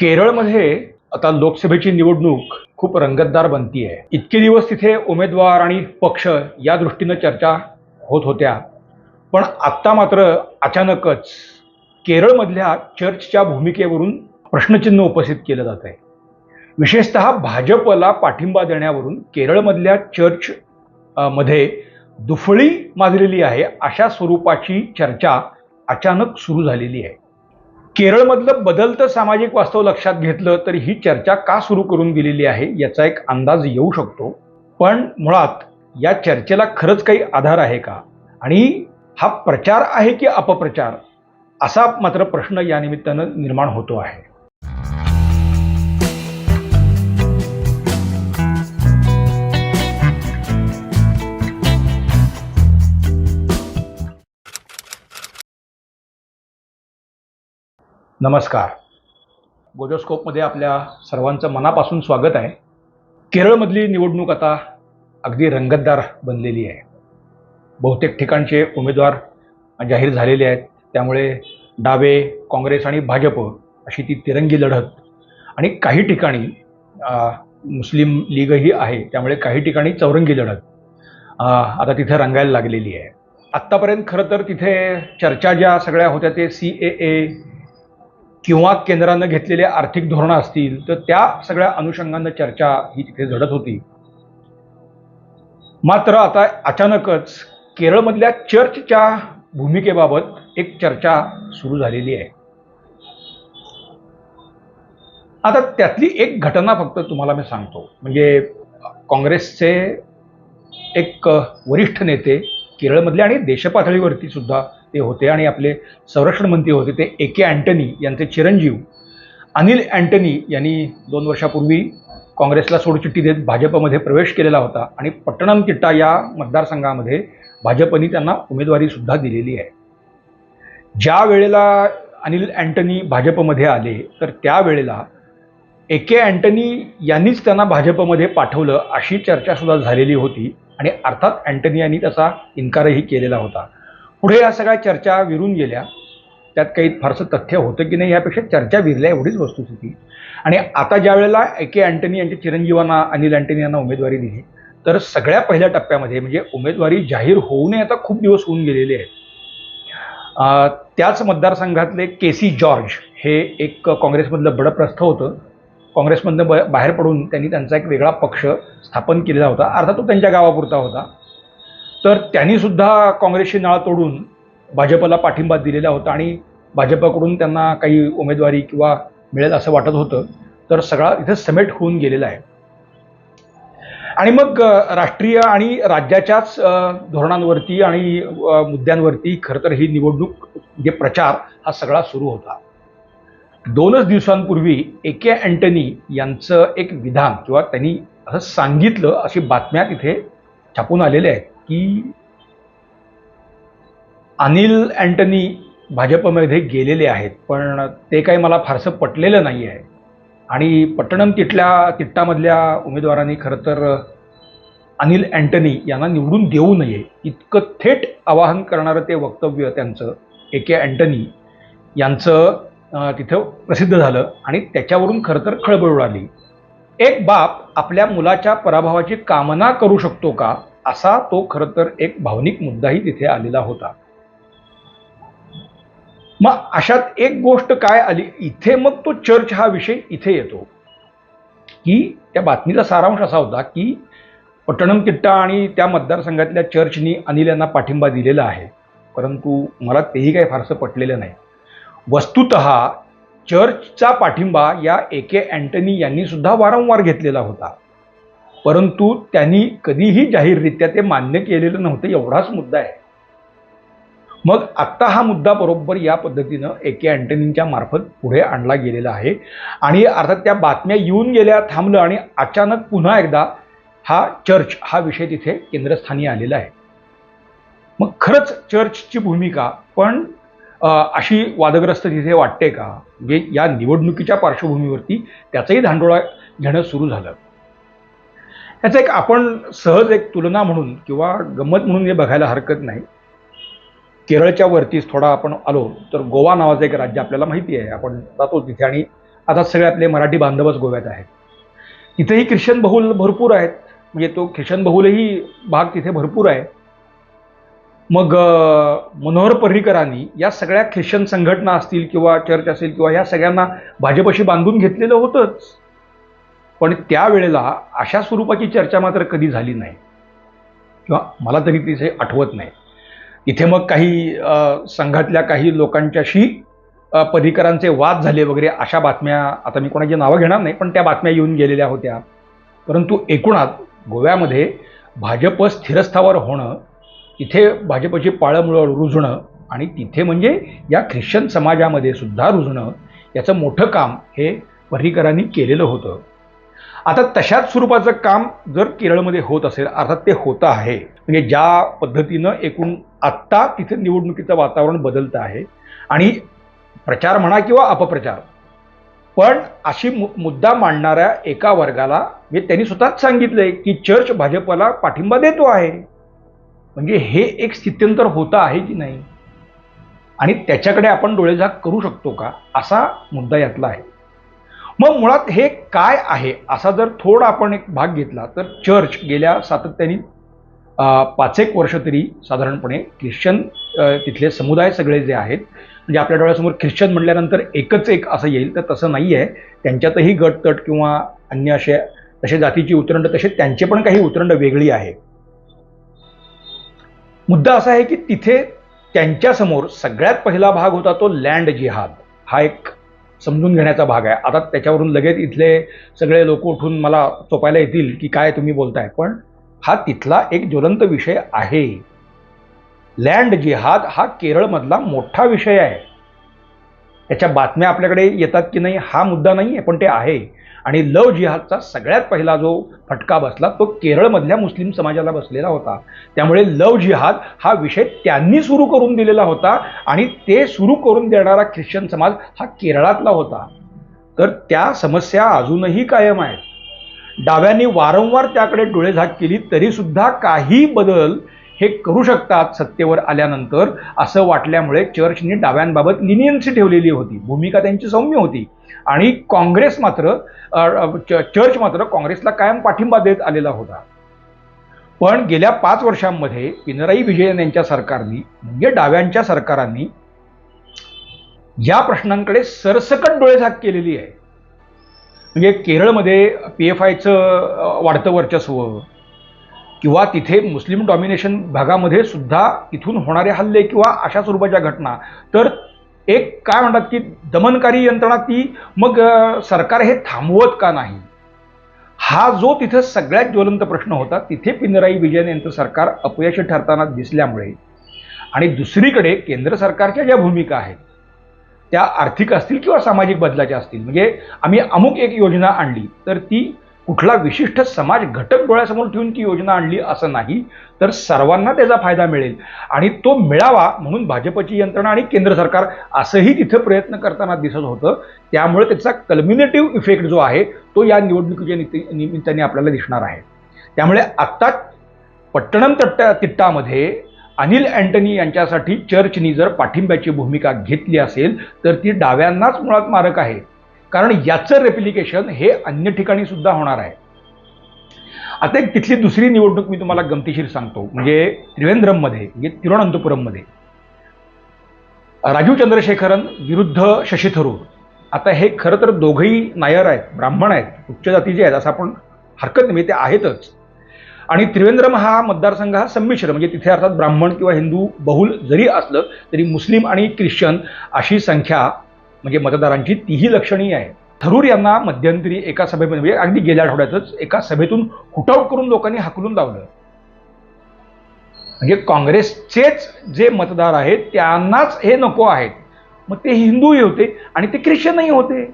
केरळमध्ये आता लोकसभेची निवडणूक खूप रंगतदार बनती आहे इतके दिवस तिथे उमेदवार आणि पक्ष या दृष्टीनं चर्चा होत होत्या. पण आत्ता मात्र अचानकच केरळमधल्या चर्चच्या भूमिकेवरून प्रश्नचिन्ह उपस्थित केलं जात आहे. विशेषतः भाजपला पाठिंबा देण्यावरून केरळमधल्या चर्च मध्ये दुफळी माजलेली आहे अशा स्वरूपाची चर्चा अचानक सुरू झालेली आहे. केरळमधलं बदलतं सामाजिक वास्तव लक्षात घेतलं तर ही चर्चा का सुरू करून गेलेली आहे याचा एक अंदाज येऊ शकतो. पण मुळात या चर्चेला खरंच काही आधार आहे का? आणि हा प्रचार आहे की अपप्रचार? असा मात्र प्रश्न या निमित्तानं निर्माण होतो आहे. नमस्कार. गोजोस्कोपमध्ये आपल्या सर्वांचं मनापासून स्वागत आहे. केरळमधली निवडणूक आता अगदी रंगतदार बनलेली आहे. बहुतेक ठिकाणचे उमेदवार जाहीर झालेले आहेत. त्यामुळे डावे काँग्रेस आणि भाजप अशी ती तिरंगी लढत आणि काही ठिकाणी मुस्लिम लीगही आहे. त्यामुळे काही ठिकाणी चौरंगी लढत आता तिथे रंगायला लागलेली आहे. आत्तापर्यंत खरं तर तिथे चर्चा ज्या सगळ्या होत्या ते सी ए ए किंवा केंद्रानं घेतलेले आर्थिक धोरणं असतील तर त्या सगळ्या अनुषंगानं चर्चा ही तिथे झडत होती. मात्र आता अचानकच केरळमधल्या चर्चच्या भूमिकेबाबत एक चर्चा सुरू झालेली आहे. आता त्यातली एक घटना फक्त तुम्हाला मी सांगतो. म्हणजे काँग्रेसचे एक वरिष्ठ नेते केरळमधले आणि देशपातळीवरती सुद्धा ते होते आणि आपले संरक्षण मंत्री होते ते ए के अँटनी यांचे चिरंजीव. अनिल अँटनी यांनी दोन वर्षापूर्वी काँग्रेसला सोडचिठ्ठी देत भाजपमध्ये प्रवेश केलेला होता आणि पट्टणमतिट्टा या मतदारसंघामध्ये भाजपनी त्यांना उमेदवारी सुद्धा दिलेली आहे. ज्या वेळेला अनिल अँटनी भाजपमध्ये आले तर त्यावेळेला ए के अँटनी यांनीच त्यांना भाजपमध्ये पाठवलं अशी चर्चा सुद्धा झालेली होती आणि अर्थात अँटनी यांनी त्याचा इन्कारही केलेला होता. पुढे या सगळ्या चर्चा विरून गेल्या. त्यात काही फारसं तथ्य होतं की नाही यापेक्षा चर्चा विरल्या एवढीच वस्तुस्थिती आणि आता ज्या वेळेला ए के अँटनी यांच्या चिरंजीवांना अनिल अँटनी यांना उमेदवारी दिली तर सगळ्या पहिल्या टप्प्यामध्ये म्हणजे उमेदवारी जाहीर होऊ नये आता खूप दिवस होऊन गेलेले आहेत. त्याच मतदारसंघातले के सी जॉर्ज हे एक काँग्रेसमधलं बडप्रस्थ होतं. काँग्रेसमधनं ब बाहेर पडून त्यांनी त्यांचा एक वेगळा पक्ष स्थापन केलेला होता. अर्थात तो त्यांच्या गावापुरता होता. तर त्यांनी सुद्धा काँग्रेसशी नाळ तोडून भाजपला पाठिंबा दिलेला होता आणि भाजपकडून त्यांना काही उमेदवारी किंवा मिळेल असं वाटत होतं. तर सगळा इथे समेट होऊन गेलेला आहे. आणि मग राष्ट्रीय आणि राज्याच्याच धोरणांवरती आणि मुद्द्यांवरती खरं तर ही निवडणूक म्हणजे प्रचार हा सगळा सुरू होता. दोनच दिवसांपूर्वी ए के अँटनी यांचं एक विधान किंवा त्यांनी असं सांगितलं अशी बातम्या तिथे छापून आलेल्या आहेत. की अनिल अँटनी भाजपमध्ये गेलेले आहेत पण ते काही मला फारसं पटलेलं नाही आहे. आणि पट्टणम तिथल्या तिट्टामधल्या उमेदवारांनी खरं तर अनिल अँटनी यांना निवडून देऊ नये इतकं थेट आवाहन करणारं ते वक्तव्य त्यांचं ए के अँटनी यांचं तिथं प्रसिद्ध झालं आणि त्याच्यावरून खरं तर खळबळ उडाली. एक बाप आपल्या मुलाच्या पराभवाची कामना करू शकतो का? असा तो खरं तर एक भावनिक मुद्दाही तिथे आलेला होता. मग अशात एक गोष्ट काय आली? इथे मग तो चर्च हा विषय इथे येतो. की त्या बातमीचा सारांश असा होता की पट्टणमतिट्टा आणि त्या मतदारसंघातल्या चर्चनी अनिल यांना पाठिंबा दिलेला आहे. परंतु मला तेही काही फारसं पटलेलं नाही. वस्तुत चर्चचा पाठिंबा या ए के अँटनी यांनी सुद्धा वारंवार घेतलेला होता. परंतु त्यांनी कधीही जाहीररित्या ते मान्य केलेलं नव्हतं एवढाच मुद्दा आहे. मग आत्ता हा मुद्दा बरोबर या पद्धतीनं ए के अँटनींच्या मार्फत पुढे आणला गेलेला आहे. आणि अर्थात त्या बातम्या येऊन गेल्या थांबलं आणि अचानक पुन्हा एकदा हा चर्च हा विषय तिथे केंद्रस्थानी आलेला आहे. मग खरंच चर्चची भूमिका पण अशी वादग्रस्त तिथे वाटते का? म्हणजे या निवडणुकीच्या पार्श्वभूमीवरती त्याचंही धांडोळा घेणं सुरू झालं. याचं एक आपण सहज एक तुलना म्हणून किंवा गंमत म्हणून हे बघायला हरकत नाही. केरळच्या वरतीच थोडा आपण आलो तर गोवा नावाचं एक राज्य आपल्याला माहिती आहे. आपण जातो तिथे आणि आता सगळे आपले मराठी बांधवच गोव्यात आहेत. तिथेही ख्रिश्चन बहुल भरपूर आहेत. म्हणजे तो ख्रिश्चन बहुलही भाग तिथे भरपूर आहे. मग मनोहर पर्रीकरांनी या सगळ्या ख्रिश्चन संघटना असतील किंवा चर्च असेल किंवा या सगळ्यांना भाजपशी बांधून घेतलेलं होतंच. पण त्यावेळेला अशा स्वरूपाची चर्चा मात्र कधी झाली नाही. किंवा मला तरी तिथे आठवत नाही. इथे मग काही संघातल्या काही लोकांच्याशी पदिकरांचे वाद झाले वगैरे अशा बातम्या आता मी कोणाची नावं घेणार नाही पण त्या बातम्या येऊन गेलेल्या होत्या. परंतु एकूणात गोव्यामध्ये भाजप स्थिरस्थावर होणं इथे भाजपची पाळंमुळं रुजणं आणि तिथे म्हणजे या ख्रिश्चन समाजामध्ये सुद्धा रुजणं याचं मोठं काम हे पर्रीकरांनी केलेलं होतं. आता तशाच स्वरूपाचं काम जर केरळमध्ये होत असेल अर्थात ते होतं आहे म्हणजे ज्या पद्धतीनं एकूण आत्ता तिथे निवडणुकीचं वातावरण बदलतं आहे आणि प्रचार म्हणा किंवा अपप्रचार पण अशी मु मुद्दा मांडणाऱ्या एका वर्गाला म्हणजे त्यांनी स्वतःच सांगितलंय की चर्च भाजपला पाठिंबा देतो आहे. म्हणजे हे एक स्थित्यंतर होतं आहे की नाही? आणि त्याच्याकडे आपण डोळेझाक करू शकतो का? असा मुद्दा यातला आहे. मग मुळात हे काय आहे? असा जर थोडा आपण एक भाग घेतला तर चर्च गेल्या सातत्याने पाच एक वर्ष तरी साधारणपणे ख्रिश्चन तिथले समुदाय सगळे जे आहेत म्हणजे आपल्या डोळ्यासमोर ख्रिश्चन म्हटल्यानंतर एकच एक असं येईल तर तसं नाही आहे. त्यांच्यातही गटतट किंवा अन्य असे तसे जातीची उतरंड तसे त्यांचे पण काही उतरंड वेगळी आहे. मुद्दा असा आहे की तिथे त्यांच्यासमोर सगळ्यात पहिला भाग होता तो लँड जिहाद. हा एक समजून घेण्याचा भाग आहे. आता त्याच्यावरून लगेच इथले सगळे लोक उठून मला चोपायला येतील की काय तुम्ही बोलताय. पण हा तिथला एक ज्वलंत विषय आहे. लँड जिहाद हा केरळमधला मोठा विषय आहे. त्याच्या बातम्या आपल्याकडे येतात की नाही हा मुद्दा नाही आहे पण ते आहे. आणि लव जिहादचा सगळ्यात पहिला जो फटका बसला तो केरळमधल्या मुस्लिम समाजाला बसलेला होता. त्यामुळे लव जिहाद हा विषय त्यांनी सुरू करून दिलेला होता आणि ते सुरू करून देणारा ख्रिश्चन समाज हा केरळातला होता. तर त्या समस्या अजूनही कायम आहेत. डाव्यांनी वारंवार त्याकडे डोळेझाक केली तरीसुद्धा काही बदल हे करू शकतात सत्तेवर आल्यानंतर. असं वाटल्यामुळे चर्चनी डाव्यांबाबत लिनियन्सी ठेवलेली होती. भूमिका त्यांची सौम्य होती. आणि काँग्रेस मात्र चर्च मात्र काँग्रेसला कायम पाठिंबा देत आलेला होता. पण गेल्या पाच वर्षांमध्ये पिनराई विजयन यांच्या सरकारनी म्हणजे डाव्यांच्या सरकारांनी या प्रश्नांकडे सरसकट डोळेझाक केलेली आहे. म्हणजे केरळमध्ये पी एफ आयचं वाढतं वर्चस्व किंवा तिथे मुस्लिम डॉमिनेशन भागामध्ये सुद्धा इथून होणारे हल्ले किंवा अशा स्वरूपाच्या घटना. तर एक काय म्हणतात की दमनकारी यंत्रणा ती मग सरकार हे थांबवत का नाही? हा जो तिथं सगळ्यात ज्वलंत प्रश्न होता तिथे पिनराई विजयन यांचं सरकार अपयशी ठरताना दिसल्यामुळे. आणि दुसरीकडे केंद्र सरकारच्या ज्या भूमिका आहेत त्या आर्थिक असतील किंवा सामाजिक बदलाच्या असतील म्हणजे आम्ही अमुक एक योजना आणली तर ती कुठला विशिष्ट समाज घटक डोळ्यासमोर ठेवून ती योजना आणली असं नाही तर सर्वांना त्याचा फायदा मिळेल. आणि तो मिळावा म्हणून भाजपची यंत्रणा आणि केंद्र सरकार असंही तिथं प्रयत्न करताना दिसत होतं. त्यामुळे त्याचा कल्मिनेटिव्ह इफेक्ट जो आहे तो या निवडणुकीच्या निमित्ताने आपल्याला दिसणार आहे. त्यामुळे आत्ता पट्टणम तट्टा तिट्टामध्ये अनिल अँटनी यांच्यासाठी चर्चनी जर पाठिंब्याची भूमिका घेतली असेल तर ती डाव्यांनाच मुळात मारक आहे. कारण याचं रेप्लिकेशन हे अन्य ठिकाणी सुद्धा होणार आहे. आता एक तिथली दुसरी निवडणूक मी तुम्हाला गमतीशीर सांगतो. म्हणजे त्रिवेंद्रममध्ये म्हणजे तिरुवनंतपुरममध्ये. राजीव चंद्रशेखरन विरुद्ध शशी थरूर. आता हे खरं तर दोघंही नायर आहेत ब्राह्मण आहेत उच्च जातीचे आहेत असं आपण हरकत नाही म्हणजे ते आहेतच. आणि त्रिवेंद्रम हा मतदारसंघ हा संमिश्र म्हणजे तिथे अर्थात ब्राह्मण किंवा हिंदू बहुल जरी असलं तरी मुस्लिम आणि ख्रिश्चन अशी संख्या म्हणजे मतदारांची तीही लक्षणीय आहे. थरूर यांना मध्यंतरी एका सभेमध्ये म्हणजे अगदी गेल्या आठवड्यातच एका सभेतून हुटआउट करून लोकांनी हाकलून लावलं. म्हणजे काँग्रेसचेच जे मतदार आहेत त्यांनाच हे नको आहेत. मग ते हिंदूही होते आणि ते ख्रिश्चनही होते.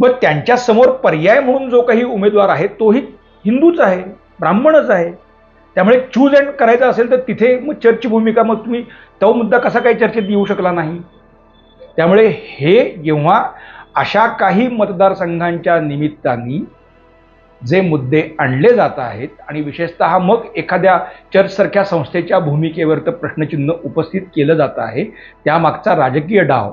मग त्यांच्यासमोर पर्याय म्हणून जो काही उमेदवार आहे तोही हिंदूच आहे ब्राह्मणच आहे. त्यामुळे चूज अँड करायचं असेल तर तिथे मग चर्चची भूमिका मग तुम्ही तो मुद्दा कसा काही चर्चेत येऊ शकला नाही. त्यामुळे हे जेव्हा अशा काही मतदारसंघांच्या निमित्ताने जे मुद्दे आणले जात आहेत आणि विशेषतः मग एखाद्या चर्चसारख्या संस्थेच्या भूमिकेवर तर प्रश्नचिन्ह उपस्थित केलं जात आहे त्यामागचा राजकीय डाव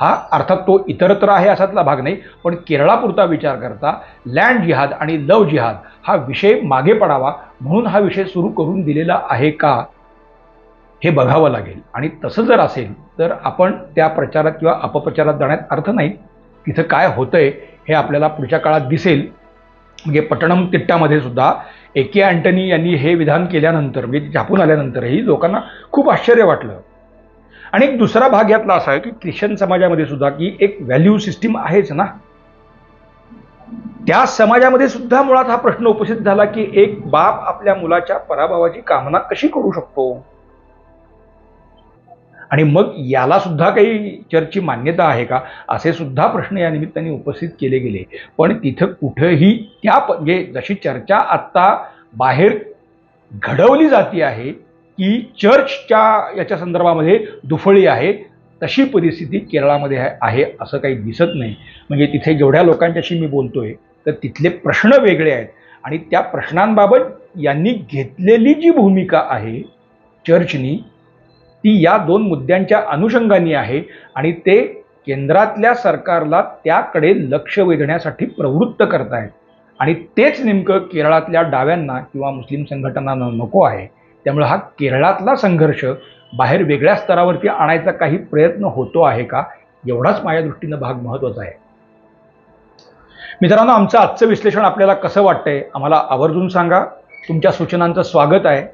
हा अर्थात तो इतरत्र आहे असातला भाग नाही पण केरळापुरता विचार करता लँड जिहाद आणि लव जिहाद हा विषय मागे पडावा म्हणून हा विषय सुरू करून दिलेला आहे का? हे बघावं लागेल. आणि तसं जर असेल तर आपण त्या प्रचारात किंवा अपप्रचारात जाण्यात अर्थ नाही. तिथं काय होतंय हे आपल्याला पुढच्या काळात दिसेल. म्हणजे पटणम तिट्टामध्ये सुद्धा ए के अँटनी यांनी हे विधान केल्यानंतर म्हणजे छापून आल्यानंतरही लोकांना खूप आश्चर्य वाटलं. आणि एक दुसरा भाग यातला असा आहे की ख्रिश्चन समाजामध्ये सुद्धा की एक व्हॅल्यू सिस्टीम आहेच ना. त्या समाजामध्ये सुद्धा मुळात हा प्रश्न उपस्थित झाला की एक बाप आपल्या मुलाच्या पराभवाची कामना कशी करू शकतो? आणि मग याला सुद्धा काही चर्चची मान्यता आहे का? असे सुद्धा प्रश्न या निमित्ताने उपस्थित केले गेले. पण तिथं कुठंही त्या म्हणजे जशी चर्चा आत्ता बाहेर घडवली जाते आहे की चर्चच्या याच्या संदर्भामध्ये दुफळी आहे. तशी परिस्थिती केरळामध्ये आहे- असं काही दिसत नाही. म्हणजे तिथे जेवढ्या लोकांच्याशी मी बोलतोय तर तिथले प्रश्न वेगळे आहेत. आणि त्या प्रश्नांबाबत यांनी घेतलेली जी भूमिका आहे चर्चनी ती या दोन मुद्द्यांच्या अनुषंगाने आहे आणि ते केंद्रातल्या सरकारला त्याकडे लक्ष वेधण्यासाठी प्रवृत्त करतायत. आणि तेच नेमकं केरळातल्या डाव्यांना किंवा मुस्लिम संघटनांना नको आहे. त्यामुळे हा केरळातला संघर्ष बाहेर वेगळ्या स्तरावरती आणायचा काही प्रयत्न होतो आहे का? एवढाच माझ्या दृष्टीनं भाग महत्त्वाचा आहे. मित्रांनो आमचं आजचं विश्लेषण आपल्याला कसं वाटतंय आम्हाला आवर्जून सांगा. तुमच्या सूचनांचं स्वागत आहे.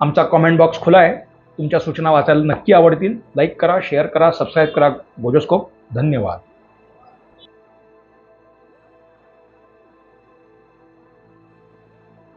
आमचा कॉमेंट बॉक्स खुला आहे. तुमच्या सूचना वाचायला नक्की आवडतील. लाईक करा शेअर करा सबस्क्राईब करा. बोजोस्कोप धन्यवाद.